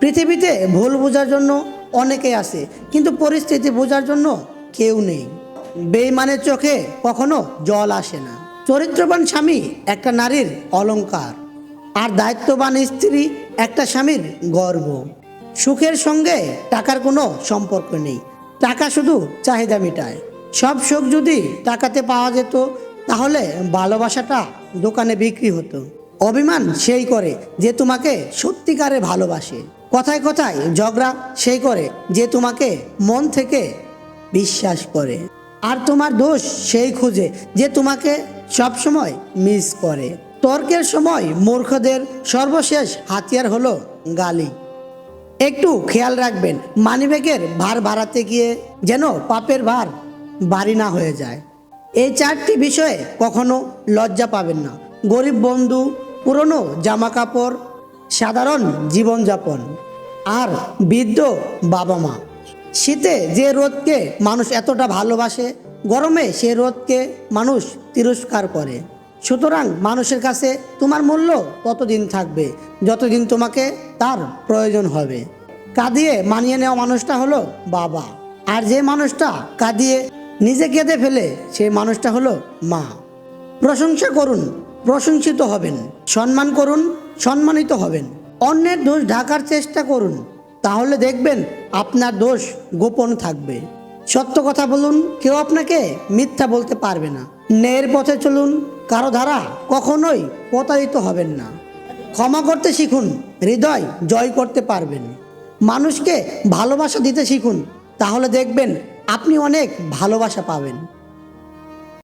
পৃথিবীতে ভুল বোঝার জন্য অনেকে আছে, কিন্তু পরিস্থিতি বোঝার জন্য কেউ নেই। বেইমানের চোখে কখনো জল আসে না। চরিত্রবান স্বামী একটা নারীর অলংকার, আর দায়িত্ববান স্ত্রী একটা স্বামীর গর্ব। সুখের সঙ্গে টাকার কোনো সম্পর্ক নেই, টাকা শুধু চাহিদা মেটায়। সব সুখ যদি টাকাতে পাওয়া যেত, তাহলে ভালোবাসাটা দোকানে বিক্রি হতো। অভিমান সেই করে যে তোমাকে সত্যিকারে ভালোবাসে। কথায় কথায় ঝগড়া সেই করে যে তোমাকে মন থেকে বিশ্বাস করে। আর তোমার দোষ সেই খুঁজে যে তোমাকে সবসময় মিস করে। তর্কের সময় মূর্খদের সর্বশেষ হাতিয়ার হলো গালি। একটু খেয়াল রাখবেন, মানিব্যাগের ভার বাড়াতে গিয়ে যেন পাপের ভার বাড়ি না হয়ে যায়। এই চারটি বিষয়ে কখনো লজ্জা পাবেন না। গরিব বন্ধু পুরনো জামা কাপড় সাধারণ জীবনযাপন, আর বৃদ্ধ বাবা মা। শীতে যে রোদকে মানুষ এতটা ভালোবাসে, গরমে সে রোদকে মানুষ তিরস্কার করে। সুতরাং মানুষের কাছে তোমার মূল্য ততদিন থাকবে, যতদিন তোমাকে তার প্রয়োজন হবে। কাঁদিয়ে মানিয়ে নেওয়া মানুষটা হলো বাবা। আর যে মানুষটা কাঁদিয়ে নিজে কেঁদে ফেলে, সেই মানুষটা হলো মা। প্রশংসা করুন, প্রশংসিত হবেন, সম্মান করুন, সম্মানিত হবেন। অন্যের দোষ ঢাকার চেষ্টা করুন, তাহলে দেখবেন আপনার দোষ গোপন থাকবে। সত্য কথা বলুন, কেউ আপনাকে মিথ্যা বলতে পারবে না। ন্যায়ের পথে চলুন, কারও ধারা কখনোই প্রতারিত হবেন না। ক্ষমা করতে শিখুন, হৃদয় জয় করতে পারবেন। মানুষকে ভালোবাসা দিতে শিখুন, তাহলে দেখবেন আপনি অনেক ভালোবাসা পাবেন।